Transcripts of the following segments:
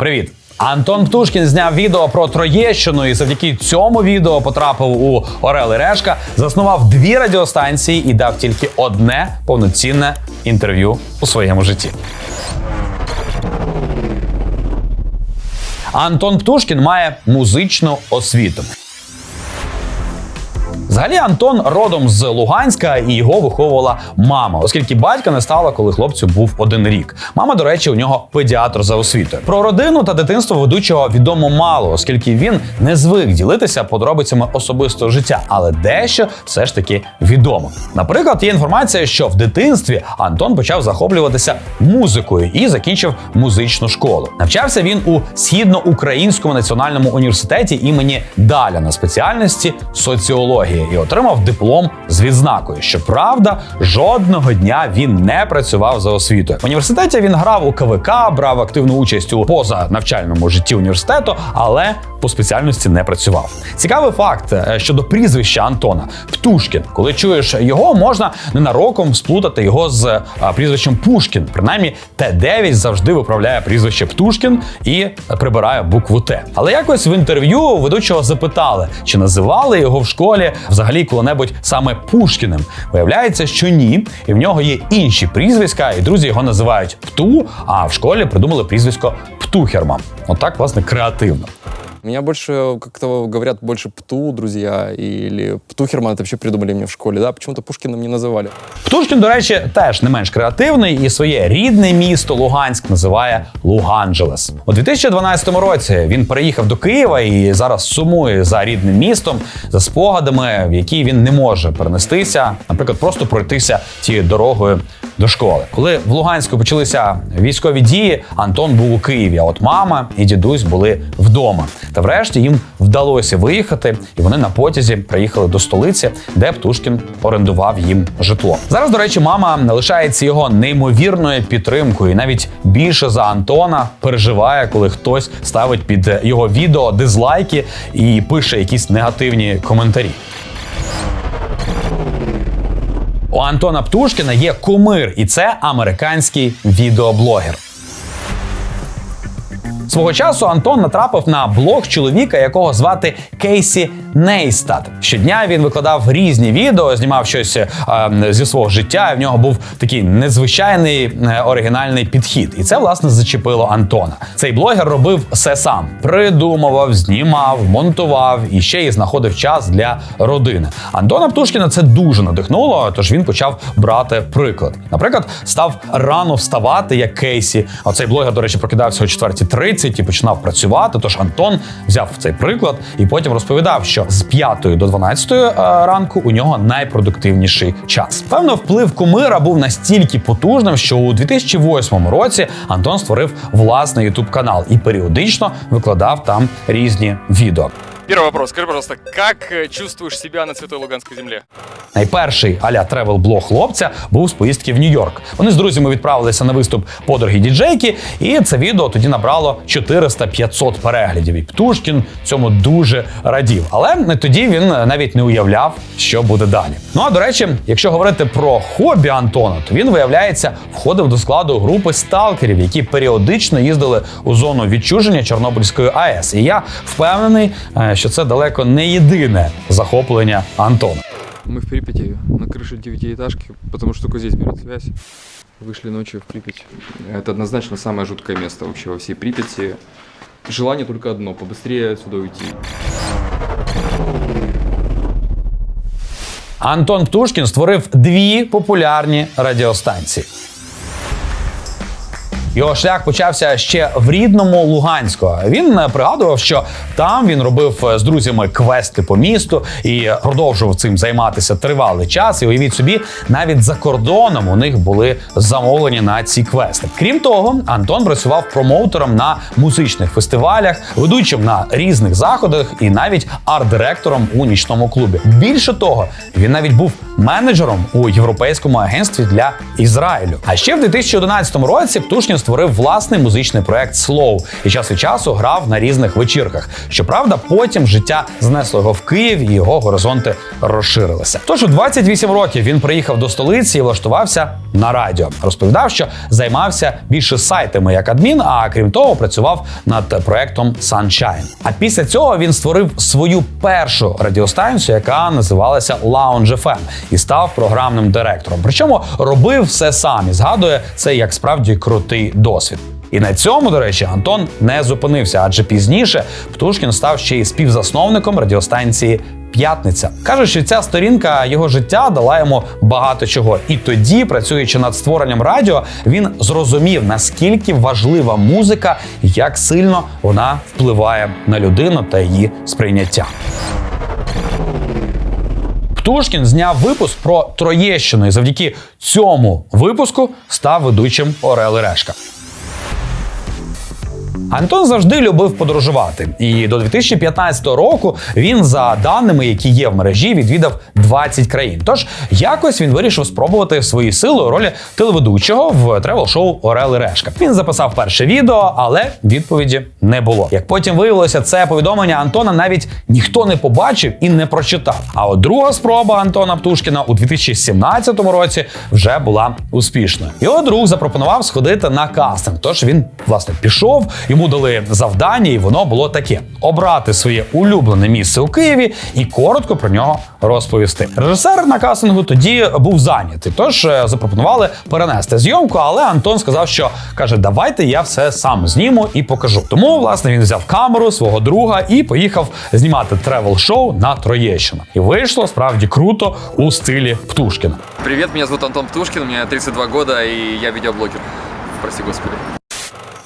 Привіт! Антон Птушкін зняв відео про Троєщину і завдяки цьому відео потрапив у Орел Решка, заснував дві радіостанції і дав тільки одне повноцінне інтерв'ю у своєму житті. Антон Птушкін має музичну освіту. Взагалі Антон родом з Луганська і його виховувала мама, оскільки батька не стало, коли хлопцю був один рік. Мама, до речі, у нього педіатр за освітою. Про родину та дитинство ведучого відомо мало, оскільки він не звик ділитися подробицями особистого життя, але дещо все ж таки відомо. Наприклад, є інформація, що в дитинстві Антон почав захоплюватися музикою і закінчив музичну школу. Навчався він у східноукраїнському національному університеті імені Даля на спеціальності соціологія і отримав диплом з відзнакою. Щоправда, жодного дня він не працював за освітою. В університеті він грав у КВК, брав активну участь у позанавчальному житті університету, але по спеціальності не працював. Цікавий факт е, щодо прізвища Антона Птушкін. Коли чуєш його, можна ненароком сплутати його з е, прізвищем Пушкін. Принаймні, Т9 завжди виправляє прізвище Птушкін і прибирає букву Т. Але якось в інтерв'ю ведучого запитали, чи називали його в школі взагалі коли-небудь саме Пушкіним. Виявляється, що ні, і в нього є інші прізвиська, і друзі його називають Пту. А в школі придумали прізвисько Птухерман. Отак, власне, креативно. Меня больше, как-то говорят, больше Пту, друзья, или Птухерман, это вообще придумали мне в школе, да, почему-то Пушкиным не называли. Птушкін, до речі, теж не менш креативний і своє рідне місто Луганськ називає Луганджелес. У 2012 році він переїхав до Києва і зараз сумує за рідним містом, за спогадами, в які він не може перенестися, наприклад, просто пройтися тією дорогою до школи. Коли в Луганську почалися військові дії, Антон був у Києві. А от мама і дідусь були вдома. Та врешті їм вдалося виїхати, і вони на потязі приїхали до столиці, де Птушкін орендував їм житло. Зараз, до речі, мама лишається його неймовірною підтримкою, і навіть більше за Антона переживає, коли хтось ставить під його відео дизлайки і пише якісь негативні коментарі. У Антона Птушкіна є кумир, і це американський відеоблогер. Свого часу Антон натрапив на блог чоловіка, якого звати Кейсі Нейстат. Щодня він викладав різні відео, знімав щось е, зі свого життя. І в нього був такий незвичайний е, оригінальний підхід. І це власне зачепило Антона. Цей блогер робив все сам: придумував, знімав, монтував і ще й знаходив час для родини. Антона Птушкіна це дуже надихнуло, тож він почав брати приклад. Наприклад, став рано вставати, як Кейсі. А цей блогер, до речі, прокидався о 4.30 і починав працювати. Тож Антон взяв цей приклад і потім розповідав, що з 5 до 12 е, ранку у нього найпродуктивніший час. Певно, вплив кумира був настільки потужним, що у 2008 році Антон створив власний ютуб канал і періодично викладав там різні відео. Первый вопрос. Скажи, пожалуйста, как э, чувствуешь себя на Святой Луганской земле? Найперший аля тревел блог хлопця був з поїздки в Нью-Йорк. Вони з друзями відправилися на виступ подруги діджейки, і це відео тоді набрало 400-500 переглядів. І Птушкін цьому дуже радів. Але тоді він навіть не уявляв, що буде далі. Ну а до речі, якщо говорити про хобі Антона, то він виявляється входив до складу групи сталкерів, які періодично їздили у зону відчуження Чорнобильської АЕС. І я впевнений, е, що це далеко не єдине захоплення Антона. Мы в Припяти на крыше девятиэтажки, потому что только здесь берет связь. Вышли ночью в Припять. Это однозначно самое жуткое место вообще во всей Припяти. Желание только одно – побыстрее отсюда уйти. Антон Птушкін створив дві популярні радіостанції. його шлях почався ще в рідному Луганську. Він е, пригадував, що там він робив е, з друзями квести по місту і продовжував цим займатися тривалий час. І уявіть собі, навіть за кордоном у них були замовлені на ці квести. Крім того, Антон працював промоутером на музичних фестивалях, ведучим на різних заходах і навіть арт-директором у нічному клубі. Більше того, він навіть був менеджером у європейському агентстві для Ізраїлю. А ще в 2011 році Птушкін створив власний музичний проект Slow і час від часу грав на різних вечірках. Щоправда, потім життя знесло його в Київ і його горизонти розширилися. Тож у 28 років він приїхав до столиці і влаштувався на радіо. Розповідав, що займався більше сайтами як адмін, а крім того, працював над проектом Sunshine. А після цього він створив свою першу радіостанцію, яка називалася Lounge FM, і став програмним директором. Причому робив все сам і згадує це як справді крутий досвід. І на цьому, до речі, Антон не зупинився, адже пізніше Птушкін став ще й співзасновником радіостанції П'ятниця каже, що ця сторінка його життя дала йому багато чого. І тоді, працюючи над створенням радіо, він зрозумів наскільки важлива музика, як сильно вона впливає на людину та її сприйняття. Птушкін зняв випуск про Троєщину, і завдяки цьому випуску став ведучим Орел і Решка. Антон завжди любив подорожувати, і до 2015 року він, за даними, які є в мережі, відвідав 20 країн. Тож якось він вирішив спробувати свої сили у ролі телеведучого в тревел-шоу Орел і Решка. Він записав перше відео, але відповіді не було. Як потім виявилося, це повідомлення Антона навіть ніхто не побачив і не прочитав. А от друга спроба Антона Птушкіна у 2017 році вже була успішною. Його друг запропонував сходити на кастинг. Тож він власне пішов. Йому дали завдання, і воно було таке: обрати своє улюблене місце у Києві і коротко про нього розповісти. Режисер на кастингу тоді був зайнятий, тож е, запропонували перенести зйомку. Але Антон сказав, що каже: Давайте я все сам зніму і покажу. Тому власне він взяв камеру свого друга і поїхав знімати тревел-шоу на Троєщину. І вийшло справді круто у стилі Птушкіна. Привет, меня зовут Антон Птушкин, мне 32 года, и я видеоблогер. Прости господи.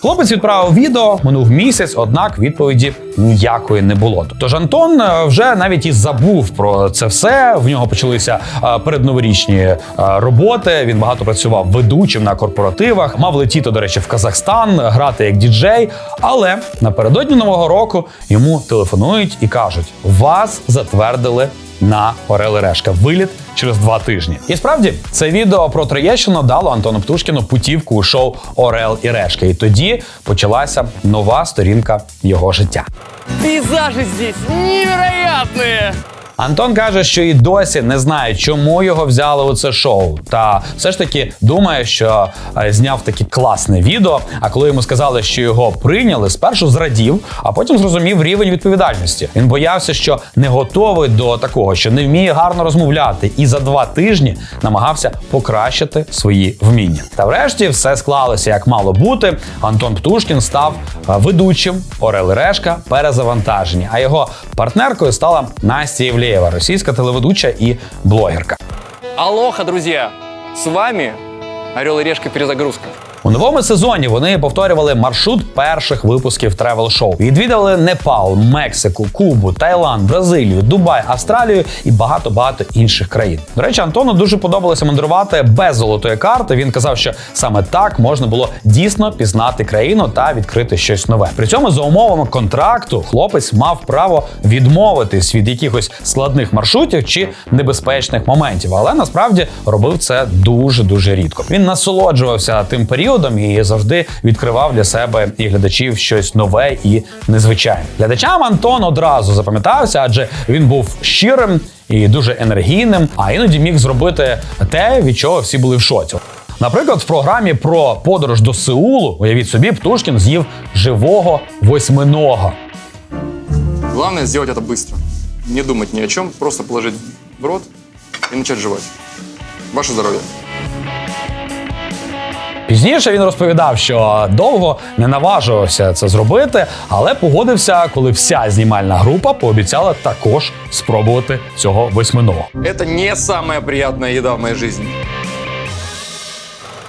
Хлопець відправив відео, минув місяць, однак відповіді ніякої не було. Тож Антон е, вже навіть і забув про це все. В нього почалися е, передноворічні е, роботи. Він багато працював ведучим на корпоративах, мав летіти, до речі, в Казахстан, грати як діджей. Але напередодні нового року йому телефонують і кажуть: вас затвердили на Орел і Решка. Виліт через два тижні. І справді це відео про Троєщину дало Антону Птушкіну путівку у шоу Орел і Решка. І тоді почалася нова сторінка його життя. Пейзажі здесь невероятные! Антон каже, що і досі не знає, чому його взяли у це шоу. Та все ж таки думає, що е, зняв таке класне відео. А коли йому сказали, що його прийняли, спершу зрадів, а потім зрозумів рівень відповідальності. Він боявся, що не готовий до такого, що не вміє гарно розмовляти, і за два тижні намагався покращити свої вміння. Та врешті все склалося як мало бути. Антон Птушкін став е, ведучим Орел Решка перезавантажені. А його партнеркою стала Настя Євлеєва, российская телеведуча и блогерка. Алоха, друзья! С вами Орел и Решка перезагрузка. У новому сезоні вони повторювали маршрут перших випусків тревел шоу. Відвідали Непал, Мексику, Кубу, Таїланд, Бразилію, Дубай, Австралію і багато багато інших країн. До речі, Антону дуже подобалося мандрувати без золотої карти. Він казав, що саме так можна було дійсно пізнати країну та відкрити щось нове. При цьому за умовами контракту хлопець мав право відмовитись від якихось складних маршрутів чи небезпечних моментів, але насправді робив це дуже дуже рідко. Він насолоджувався тим періодом і завжди відкривав для себе і глядачів щось нове і незвичайне. Глядачам Антон одразу запам'ятався, адже він був щирим і дуже енергійним, а іноді міг зробити те, від чого всі були в шоці. Наприклад, в програмі про подорож до Сеулу, уявіть собі, Птушкін з'їв живого восьминога. Главное сделать это быстро. Не думать ни о чем, просто положить в рот и начать жевать. Ваше здоровье. Пізніше він розповідав, що довго не наважувався це зробити, але погодився, коли вся знімальна група пообіцяла також спробувати цього восьминого. Це не самая приятная еда в моей жизни.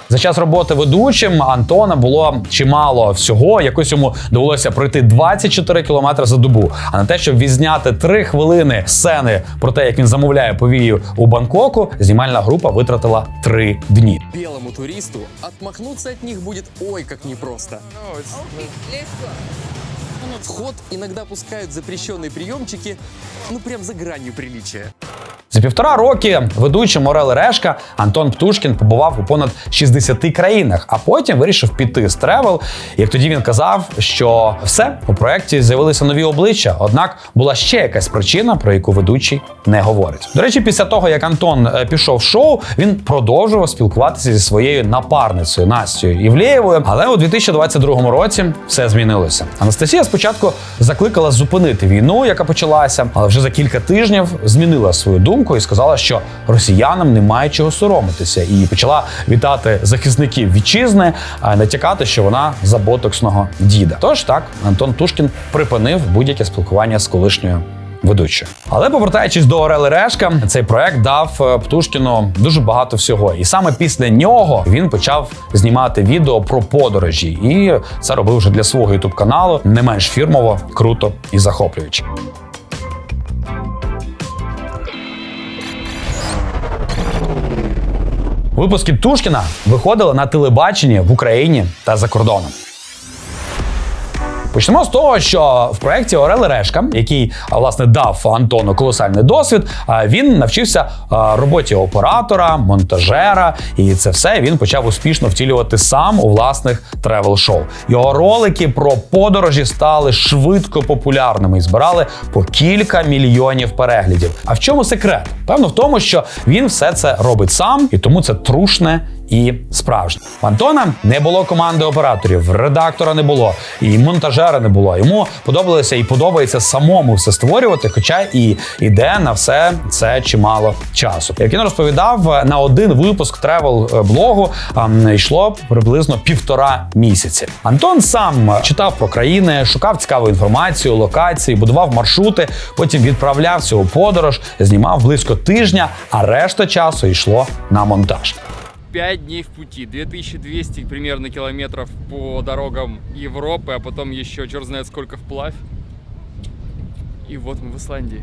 За час роботи ведучим Антона було чимало всього. Якось йому довелося пройти 24 кілометри за добу. А на те, щоб відзняти 3 хвилини сцени про те, як він замовляє повію у Бангкоку, знімальна група витратила 3 дні. белому туристу отмахнуться от них будет ой как непросто. В ход иногда пускают запрещенные приемчики, ну прям за гранью приличия. За півтора роки ведучим Орел і Решка Антон Птушкін побував у понад 60 країнах, а потім вирішив піти з тревел. Як тоді він казав, що все у проєкті з'явилися нові обличчя. Однак була ще якась причина, про яку ведучий не говорить. До речі, після того як Антон е, пішов в шоу, він продовжував спілкуватися зі своєю напарницею Настю Івлєєвою. Але у 2022 році все змінилося. Анастасія спочатку закликала зупинити війну, яка почалася, але вже за кілька тижнів змінила свою думку і сказала, що росіянам немає чого соромитися, і почала вітати захисників вітчизни, а натякати, що вона за ботоксного діда. Тож так, Антон Тушкін припинив будь-яке спілкування з колишньою ведучою. Але повертаючись до Орели Решка, цей проект дав е, Птушкіну дуже багато всього. І саме після нього він почав знімати відео про подорожі, і це робив вже для свого ютуб каналу не менш фірмово, круто і захоплююче. Випуски Птушкіна виходили на телебаченні в Україні та за кордоном. Почнемо з того, що в проєкті Орел Решка, який власне дав Антону колосальний досвід, він навчився роботі оператора, монтажера, і це все він почав успішно втілювати сам у власних тревел-шоу. Його ролики про подорожі стали швидко популярними і збирали по кілька мільйонів переглядів. А в чому секрет? Певно, в тому, що він все це робить сам, і тому це трушне і справжнє. У Антона не було команди операторів, редактора не було, і монтажера не було. Йому подобалося і подобається самому все створювати, хоча і йде на все це чимало часу. Як він розповідав, на один випуск тревел блогу ем, йшло приблизно півтора місяці. Антон сам читав про країни, шукав цікаву інформацію, локації, будував маршрути, потім відправлявся у подорож, знімав близько тижня, а решта часу йшло на монтаж. 5 дней в пути, 2200 примерно километров по дорогам Европы, а потом еще черт знает сколько вплавь. И вот мы в Исландии.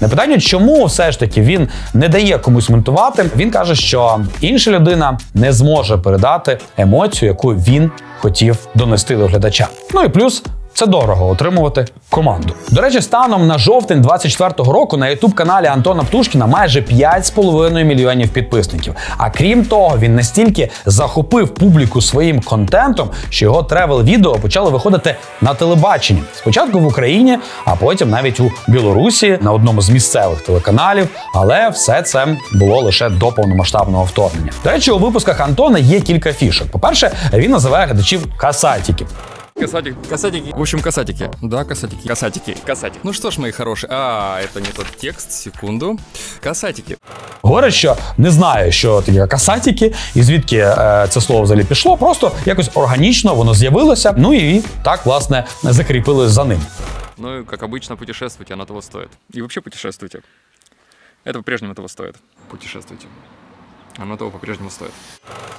На питання, чому все ж таки він не дає комусь монтувати, він каже, що інша людина не зможе передати емоцію, яку він хотів донести до глядача. Ну і плюс. Це дорого отримувати команду. До речі, станом на жовтень 24-го року на youtube каналі Антона Птушкіна майже 5,5 мільйонів підписників. А крім того, він настільки захопив публіку своїм контентом, що його тревел відео почали виходити на телебаченні. Спочатку в Україні, а потім навіть у Білорусі на одному з місцевих телеканалів. Але все це було лише до повномасштабного вторгнення. До речі, у випусках Антона є кілька фішок. По-перше, він називає глядачів касатіків. Касатик. Касатики. В общем, касатики. Да, касатики. Касатики. Касатик. Ну что ж, мои хорошие. А, это не тот текст, секунду. Касатики. Говорить, що не знає, що таке касатіки, і звідки е, це слово взагалі пішло. Просто якось органічно воно з'явилося. Ну і так власне закріпили за ним. Ну и, как обычно, путешествуйте, оно того стоит. И вообще путешествуйте. Это по-прежнему того стоит. Путешествуйте. Оно того по-прежнему стоит.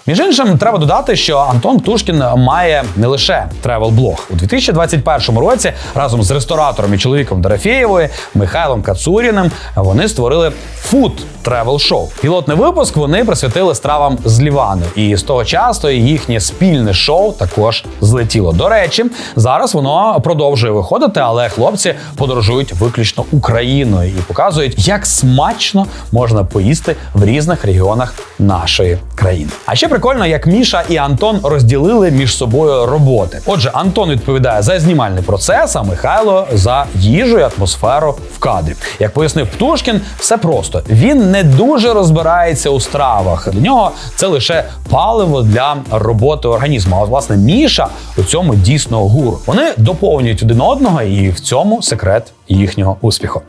Між іншим, треба додати, що Антон Птушкін має не лише тревел-блог у 2021 році. Разом з ресторатором і чоловіком Дорофєєвої Михайлом Кацуріним вони створили фуд тревел шоу. Пілотний випуск вони присвятили стравам з Лівану, і з того часу їхнє спільне шоу також злетіло. До речі, зараз воно продовжує виходити, але хлопці подорожують виключно Україною і показують, як смачно можна поїсти в різних регіонах нашої країни. А ще прикольно, як Міша і Антон розділили між собою роботи. Отже, Антон відповідає за знімальний процес, а Михайло за їжу і атмосферу в кадрі. Як пояснив Птушкін, все просто він не дуже розбирається у стравах. Для нього це лише паливо для роботи організму. А власне Міша у цьому дійсно гуру. Вони доповнюють один одного, і в цьому секрет їхнього успіху.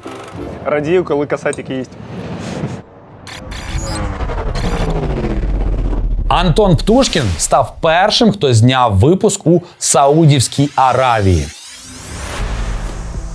Радію, коли касатики їсть. Антон Птушкін став першим, хто зняв випуск у Саудівській Аравії.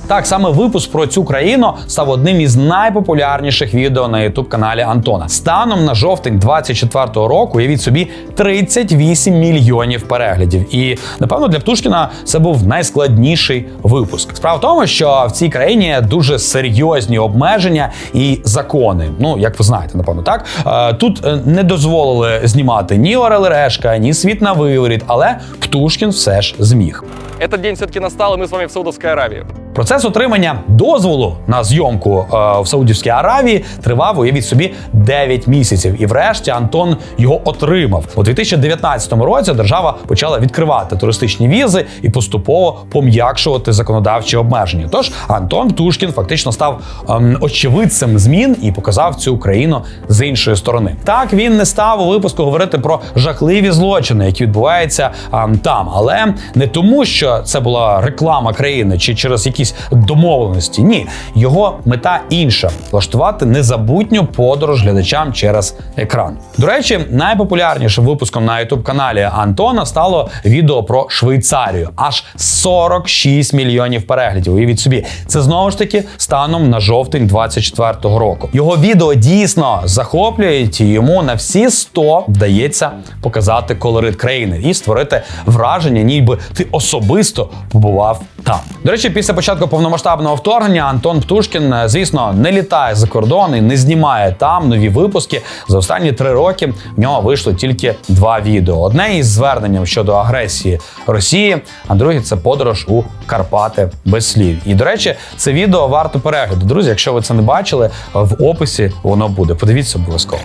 Так, саме випуск про цю країну став одним із найпопулярніших відео на youtube каналі Антона. Станом на жовтень 24-го року, уявіть собі, 38 мільйонів переглядів. І напевно для Птушкіна це був найскладніший випуск. Справа в тому, що в цій країні дуже серйозні обмеження і закони. Ну як ви знаєте, напевно, так Е, тут е, не дозволили знімати ні Орел Решка, ні світ на виворіт, але Птушкін все ж зміг. Этот день все-таки настал, и мы с вами в Саудовской Аравии. Процес отримання дозволу на зйомку е, в Саудівській Аравії тривав, уявіть собі, 9 місяців. І врешті Антон його отримав. У 2019 році держава почала відкривати туристичні візи і поступово пом'якшувати законодавчі обмеження. Тож Антон Птушкін фактично став ем, очевидцем змін і показав цю Україну з іншої сторони. Так він не став у випуску говорити про жахливі злочини, які відбуваються ем, там, але не тому, що це була реклама країни чи через якісь домовленості. Ні, його мета інша влаштувати незабутню подорож глядачам через екран. До речі, найпопулярнішим випуском на youtube каналі Антона стало відео про Швейцарію. Аж 46 мільйонів переглядів. Уявіть собі, це знову ж таки станом на жовтень 24-го року. Його відео дійсно захоплюють, і йому на всі 100 вдається показати колорит країни і створити враження, ніби ти особисто побував там. До речі, після початку повномасштабного вторгнення Антон Птушкін, е, звісно, не літає за кордон і не знімає там нові випуски. За останні три роки в нього вийшло тільки два відео: одне із зверненням щодо агресії Росії, а друге це подорож у Карпати без слів. І до речі, це відео варто перегляду. Друзі, якщо ви це не бачили, в описі воно буде. Подивіться обов'язково.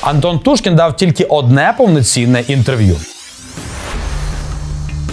Антон Тушкін дав тільки одне повноцінне інтерв'ю.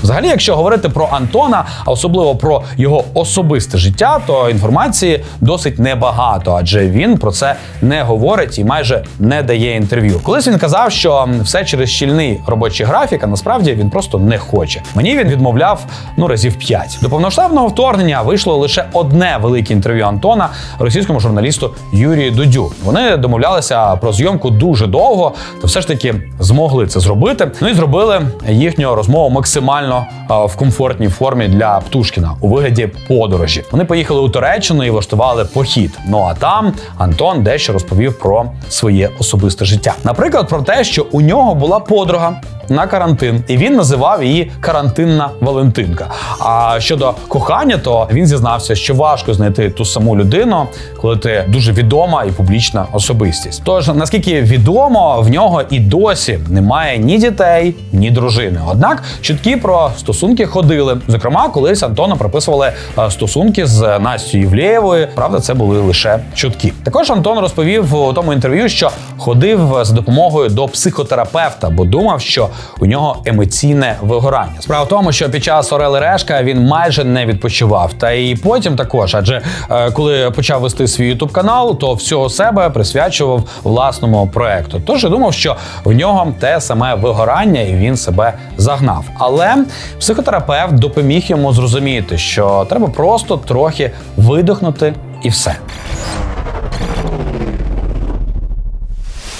Взагалі, якщо говорити про Антона, а особливо про його особисте життя, то інформації досить небагато, адже він про це не говорить і майже не дає інтерв'ю. Колись він казав, що все через щільний робочий графік, а насправді він просто не хоче. Мені він відмовляв ну разів п'ять. До повноштабного вторгнення вийшло лише одне велике інтерв'ю Антона російському журналісту Юрію Дудю. Вони домовлялися про зйомку дуже довго, та все ж таки змогли це зробити. Ну і зробили їхню розмову максимально а, в комфортній формі для Птушкіна у вигляді подорожі. Вони поїхали у Туреччину і влаштували похід. Ну а там Антон дещо розповів про своє особисте життя. Наприклад, про те, що у нього була подруга. На карантин, і він називав її карантинна Валентинка. А щодо кохання, то він зізнався, що важко знайти ту саму людину, коли ти дуже відома і публічна особистість. Тож наскільки відомо, в нього і досі немає ні дітей, ні дружини. Однак чутки про стосунки ходили. Зокрема, колись Антона прописували е, стосунки з Настю Євлеєвою. Правда, це були лише чутки. Також Антон розповів у тому інтерв'ю, що ходив за допомогою до психотерапевта, бо думав, що у нього емоційне вигорання. Справа в тому, що під час Орели Решка він майже не відпочивав. Та і потім також, адже е, коли почав вести свій ютуб канал, то всього себе присвячував власному проекту. Тож я думав, що в нього те саме вигорання, і він себе загнав. Але психотерапевт допоміг йому зрозуміти, що треба просто трохи видихнути і все.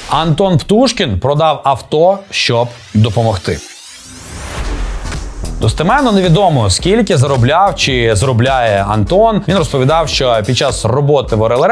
Антон Птушкін продав авто, щоб допомогти. Достеменно невідомо скільки заробляв чи заробляє Антон. Він розповідав, що під час роботи в Орел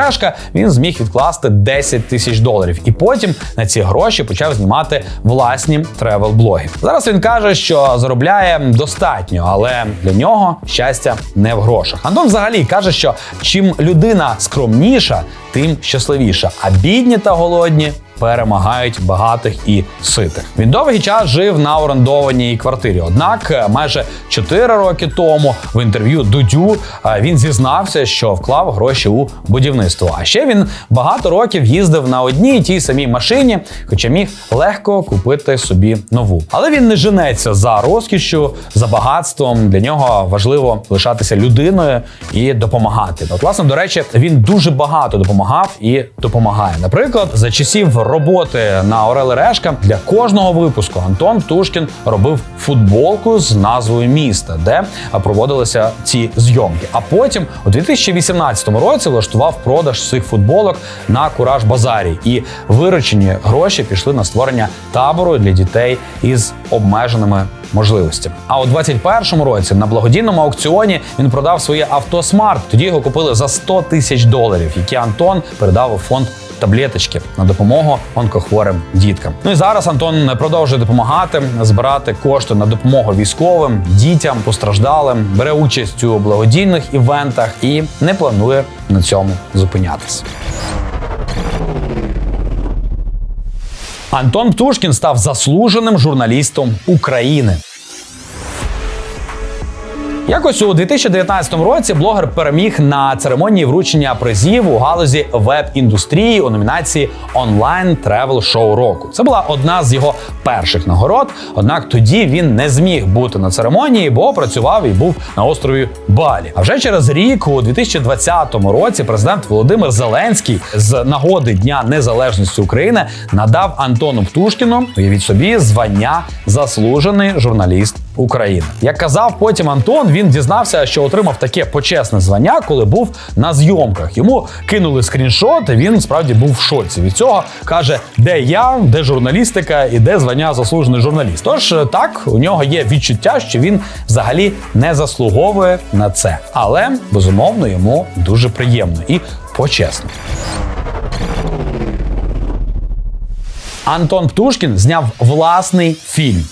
він зміг відкласти 10 тисяч доларів, і потім на ці гроші почав знімати власні тревел-блоги. Зараз він каже, що заробляє достатньо, але для нього щастя не в грошах. Антон взагалі каже, що чим людина скромніша, тим щасливіша, а бідні та голодні перемагають багатих і ситих. Він довгий час жив на орендованій квартирі. Однак, е, майже 4 роки тому в інтерв'ю Дудю е, він зізнався, що вклав гроші у будівництво. А ще він багато років їздив на одній тій самій машині, хоча міг легко купити собі нову. Але він не женеться за розкішшю, за багатством. Для нього важливо лишатися людиною і допомагати. От, власне, до речі, він дуже багато допомагав і допомагає. Наприклад, за часів роботи на Орели Решка для кожного випуску Антон Птушкін робив футболку з назвою міста, де проводилися ці зйомки. А потім у 2018 році влаштував продаж цих футболок на Кураж Базарі, і виручені гроші пішли на створення табору для дітей із обмеженими можливостями. А у 21-му році на благодійному аукціоні він продав своє авто Смарт. Тоді його купили за 100 тисяч доларів, які Антон передав у фонд таблеточки на допомогу онкохворим діткам. Ну і зараз Антон продовжує допомагати збирати кошти на допомогу військовим, дітям, постраждалим, бере участь у благодійних івентах і не планує на цьому зупинятися. Антон Птушкін став заслуженим журналістом України. Якось у 2019 році блогер переміг на церемонії вручення призів у галузі веб-індустрії у номінації онлайн тревел шоу року. Це була одна з його перших нагород. Однак тоді він не зміг бути на церемонії, бо працював і був на острові Балі. А вже через рік, у 2020 році, президент Володимир Зеленський з нагоди Дня Незалежності України надав Антону Птушкіну, уявіть собі, звання заслужений журналіст України. Як казав потім Антон, він дізнався, що отримав таке почесне звання, коли був на зйомках. Йому кинули скріншот, і він справді був в шоці. Від цього каже, де я, де журналістика і де звання заслужений журналіст. Тож е, так, у нього є відчуття, що він взагалі не заслуговує на це. Але безумовно йому дуже приємно і почесно. Антон Птушкін зняв власний фільм.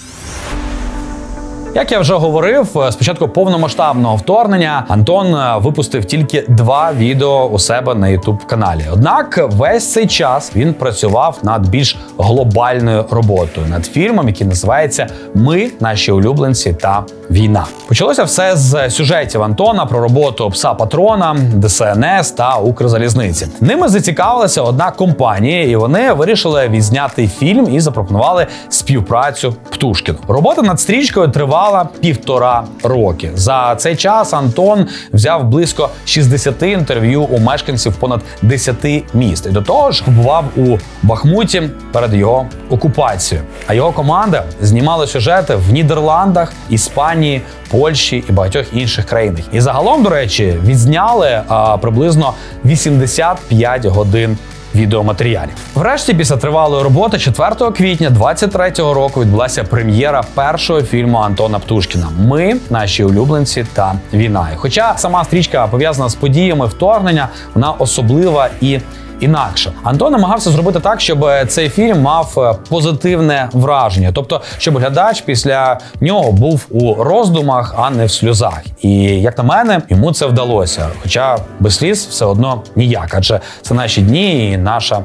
Як я вже говорив, е, спочатку повномасштабного вторгнення Антон е, випустив тільки два відео у себе на youtube каналі. Однак весь цей час він працював над більш глобальною роботою, над фільмом, який називається Ми, наші улюбленці та війна. Почалося все з сюжетів Антона про роботу пса патрона, ДСНС та Укрзалізниці. Ними зацікавилася одна компанія, і вони вирішили відзняти фільм і запропонували співпрацю Птушкіну. Робота над стрічкою тривала півтора роки. За цей час Антон взяв близько 60 інтерв'ю у мешканців понад 10 міст. І до того ж побував у Бахмуті перед його окупацією. А його команда знімала сюжети в Нідерландах, Іспанії, Польщі і багатьох інших країнах. І загалом, до речі, відзняли а, приблизно 85 годин. Відеоматеріалів. Врешті, після тривалої роботи, 4 квітня 23-го року відбулася прем'єра першого фільму Антона Птушкіна Ми, наші улюбленці та війна. Хоча сама стрічка пов'язана з подіями вторгнення, вона особлива і інакше. Антон намагався зробити так, щоб цей фільм мав е, позитивне враження, тобто, щоб глядач після нього був у роздумах, а не в сльозах. І як на мене, йому це вдалося. Хоча без сліз все одно ніяк, адже це наші дні і наша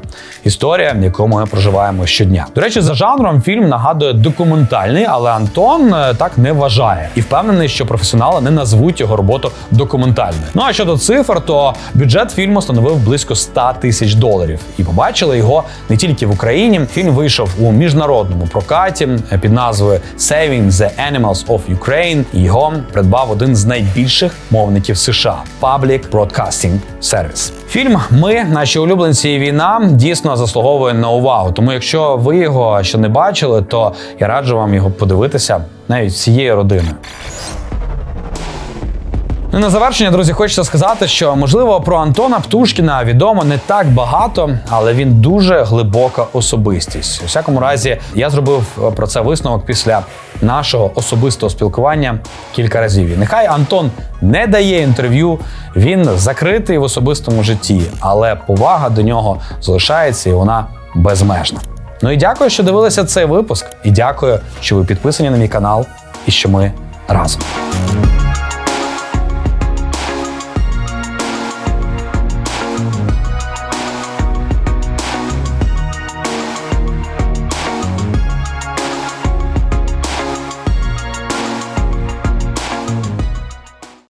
історія, яку ми проживаємо щодня. До речі, за жанром фільм нагадує документальний, але Антон е, так не вважає і впевнений, що професіонали не назвуть його роботу документальною. Ну а щодо цифр, то бюджет фільму становив близько 100 тисяч доларів. І побачили його не тільки в Україні. Фільм вийшов у міжнародному прокаті під назвою Saving the Animals of Ukraine. Його придбав один з найбільших мовників США Public Broadcasting Service. Фільм Ми, наші улюбленці і війна дійсно заслуговує на увагу. Тому, якщо ви його ще не бачили, то я раджу вам його подивитися навіть всією родиною. Ну, на завершення, друзі, хочеться сказати, що можливо про Антона Птушкіна відомо не так багато, але він дуже глибока особистість. У всякому разі, я зробив е, про це висновок після нашого особистого спілкування кілька разів. І нехай Антон не дає інтерв'ю, він закритий в особистому житті, але повага до нього залишається і вона безмежна. Ну і дякую, що дивилися цей випуск. І дякую, що ви підписані на мій канал і що ми разом.